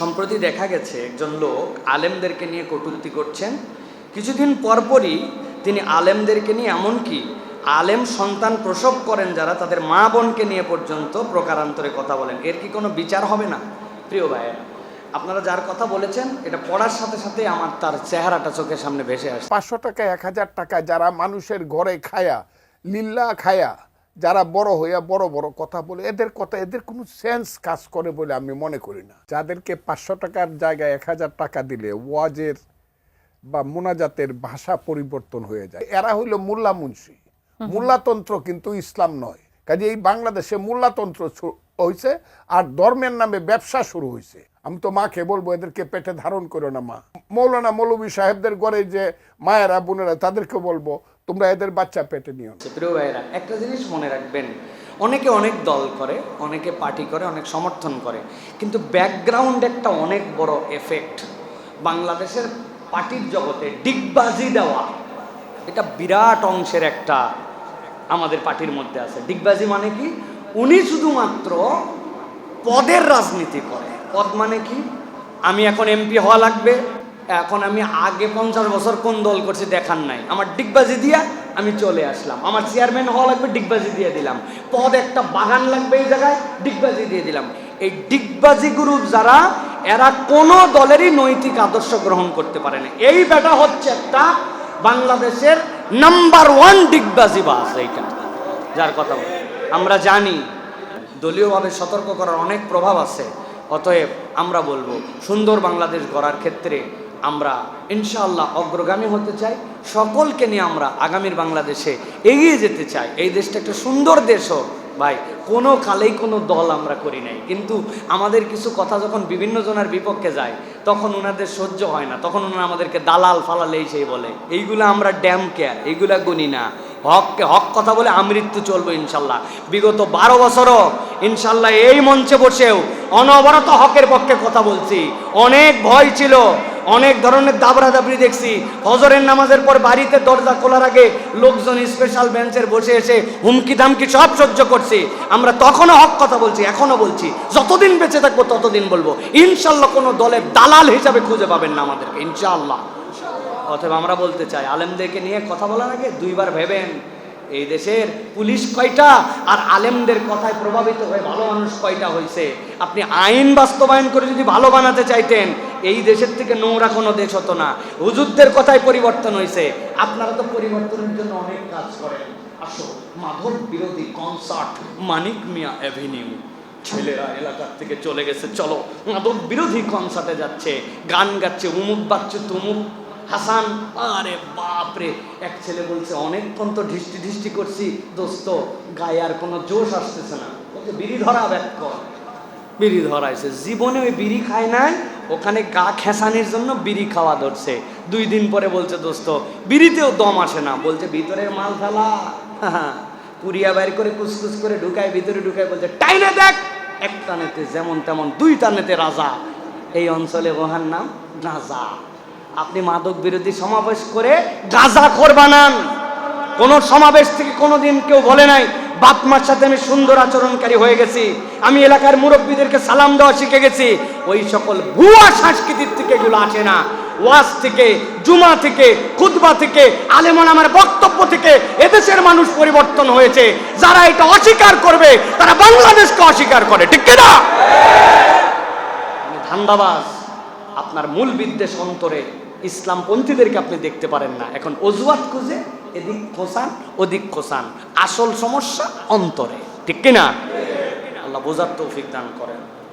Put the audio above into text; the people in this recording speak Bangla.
সম্প্রতি দেখা গেছে, একজন লোক আলেমদেরকে নিয়ে কটূক্তি করছেন। কিছুদিন পরপরই তিনি আলেমদেরকে নিয়ে এমনকি আলেম সন্তান প্রসব করেন যারা তাদের মা বোনকে নিয়ে পর্যন্ত প্রকারান্তরে কথা বলেন। এর কি কোনো বিচার হবে না? প্রিয় ভাইয়েরা, আপনারা যার কথা বলেছেন, এটা পড়ার সাথে সাথে আমার তার চেহারাটা চোখের সামনে ভেসে আসে। পাঁচশো টাকা এক হাজার টাকা যারা মানুষের ঘরে খায়া লিল্লা খায়া যারা বড় হইয়া বড় বড় কথা বলে এদের কথা এদের কোনো সেন্স কাজ করে বলে আমি মনে করি না। যাদেরকে পাঁচশো টাকার জায়গায় এক হাজার টাকা দিলে ওয়াজের বা মোনাজাতের ভাষা পরিবর্তন হয়ে যায়। এরা হইল মোল্লা মুন্সি। মোল্লাতন্ত্র কিন্তু ইসলাম নয়। কাজে এই বাংলাদেশে মোল্লাতন্ত্র হয়েছে আর ধর্মের নামে ব্যবসা শুরু হয়েছে আমি তো মাকে বলব এদেরকে পেটে ধারণ করো না মা। মৌলানা মৌলবী সাহেবদের ঘরে যে মায়েরা বোনেরা তাদেরকে বলব তোমরা এদের বাচ্চা পেটে নিও প্রিয় ভাইয়েরা, একটা জিনিস মনে রাখবেন, অনেকে অনেক দল করে, অনেকে পার্টি করে, অনেক সমর্থন করে, কিন্তু ব্যাকগ্রাউন্ড একটা অনেক বড় এফেক্ট বাংলাদেশের পার্টির জগতে ডিগবাজি দেওয়া, এটা বিরাট অংশের একটা আমাদের পার্টির মধ্যে আছে। ডিগবাজি মানে কি? উনি শুধুমাত্র পদের রাজনীতি করে। পদ মানে কি? আমি এখন এমপি হওয়া লাগবে এখন আমি আগে পঞ্চাশ বছর কোন দল করছি দেখার নাই। আমার ডিগবাজি দিয়া আমি চলে আসলাম। আমার চেয়ারম্যান হওয়া লাগবে, ডিগবাজি দিয়ে দিলাম। পদ একটা বাগান লাগবে এই জায়গায়, ডিগবাজি দিয়ে দিলাম। এই ডিগবাজি গ্রুপ যারা, এরা কোনো দলেরই নৈতিক আদর্শ গ্রহণ করতে পারে না। এই বেটা হচ্ছে একটা বাংলাদেশের নাম্বার ওয়ান ডিগবাজি বাস এইটা। যার কথা। আমরা জানি, দলীয়ভাবে সতর্ক করার অনেক প্রভাব আছে। অতএব আমরা বলব, সুন্দর বাংলাদেশ গড়ার ক্ষেত্রে আমরা ইনশাআল্লাহ অগ্রগামী হতে চাই। সকলকে নিয়ে আমরা আগামীর বাংলাদেশে এগিয়ে যেতে চাই। এই দেশটা একটা সুন্দর দেশ হোক। ভাই, কোনো কালেই কোনো দল আমরা করি নাই। কিন্তু আমাদের কিছু কথা যখন বিভিন্ন জনের বিপক্ষে যায়, তখন ওনাদের সহ্য হয় না। তখন ওনারা আমাদেরকে দালাল, ফালাল এই সেই বলে। এইগুলো আমরা ড্যাম কেয়ার এইগুলা গুনি না। হককে হক কথা বলে আমৃত্যু চলবো ইনশাল্লাহ বিগত বারো বছরও ইনশাল্লাহ এই মঞ্চে বসেও অনবরত হকের পক্ষে কথা বলছি। অনেক ভয় ছিল। অনেক ধরনের দাবরা দাবরি দেখছি। হজরের নামাজের পর বাড়িতে দরজা খোলার আগে লোকজন স্পেশাল বেঞ্চের বসে এসে হুমকি দামকি সব সহ্য করছি। আমরা তখনও হক কথা বলছি এখনও বলছি। যতদিন বেঁচে থাকব ততদিন বলব। ইনশাল্লাহ কোনো দলের দালাল হিসাবে খুঁজে পাবেন না আমাদেরকে, ইনশাআল্লাহ। অথবা আমরা বলতে চাই, আলেমদেরকে নিয়ে কথা বলার আগে দুইবার ভেবেন, এই দেশের পুলিশ কয়টা আর আলেমদের কথায় প্রভাবিত হয়ে ভালো মানুষ কয়টা হয়েছে আপনি আইন বাস্তবায়ন করে যদি ভালো বানাতে চাইতেন এই দেশের থেকে নোংরা কোনো দেশ হতো না। হুজুরদের কথায় পরিবর্তন হয়েছে আপনারা তো পরিবর্তনের জন্য অনেক কাজ করেন। আসো, মাধব বিরোধী কনসার্ট মানিক মিয়া অ্যাভিনিউ ছেলেরা এলাকার থেকে চলে গেছে। চলো মাদক বিরোধী কনসার্টে যাচ্ছে। গান গাচ্ছে, উমুক বাচ্চে তুমুক। হাসান, আরে বাপরে! এক ছেলে বলছে, অনেকক্ষণ তো ঢিষ্টি ঢিষ্টি করছি। দোস্ত, গায়ে আর কোনো জোশ আসতেছে না। ওকে বিড়ি ধরা ব্যাক কর বিড়ি ধরাইছে। জীবনে ওই বিড়ি খায় নাই ওখানে গা খেসানির জন্য বিড়ি খাওয়া ধরছে। দুই দিন পরে বলছে, দোস্ত, বিড়িতেও দম আসে না। বলছে, ভিতরের মাল ফেলা। পুরিয়া বাইর করে কুসকুস করে ঢুকায়, ভিতরে ঢুকায় বলছে টাইনে দেখ! এক টানেতে যেমন তেমন দুই টানেতে রাজা। এই অঞ্চলে ওহার নাম গাজা আপনি মাদক বিরোধী সমাবেশ করে গাজা খোর বানান। কোন সমাবেশ থেকে কোনোদিন কেউ বলে নাই বাপ মার সাথে আমি সুন্দর আচরণকারী হয়ে গেছি। আমি এলাকার মুরব্বীদেরকে সালাম দেওয়া শিখে গেছি। ওই সকল ভুয়া সংস্কৃতির থেকে এগুলো আসে না। ওয়াজ থেকে, জুমা থেকে, খুতবা থেকে আলেমন আমার বক্তব্য থেকে এদেশের মানুষ পরিবর্তন হয়েছে। যারা এটা অস্বীকার করবে, তারা বাংলাদেশকে অস্বীকার করে। ঠিক না ধান্দাবাজ। আপনার মূল বিদ্বেষ অন্তরে ইসলামপন্থীদেরকে আপনি দেখতে পারেন না। এখন অজুয়াত খুঁজে এদিক খোসান ওদিক খোসান আসল সমস্যা অন্তরে। ঠিক কিনা? আল্লাহ বোঝার তৌফিক দান করেন।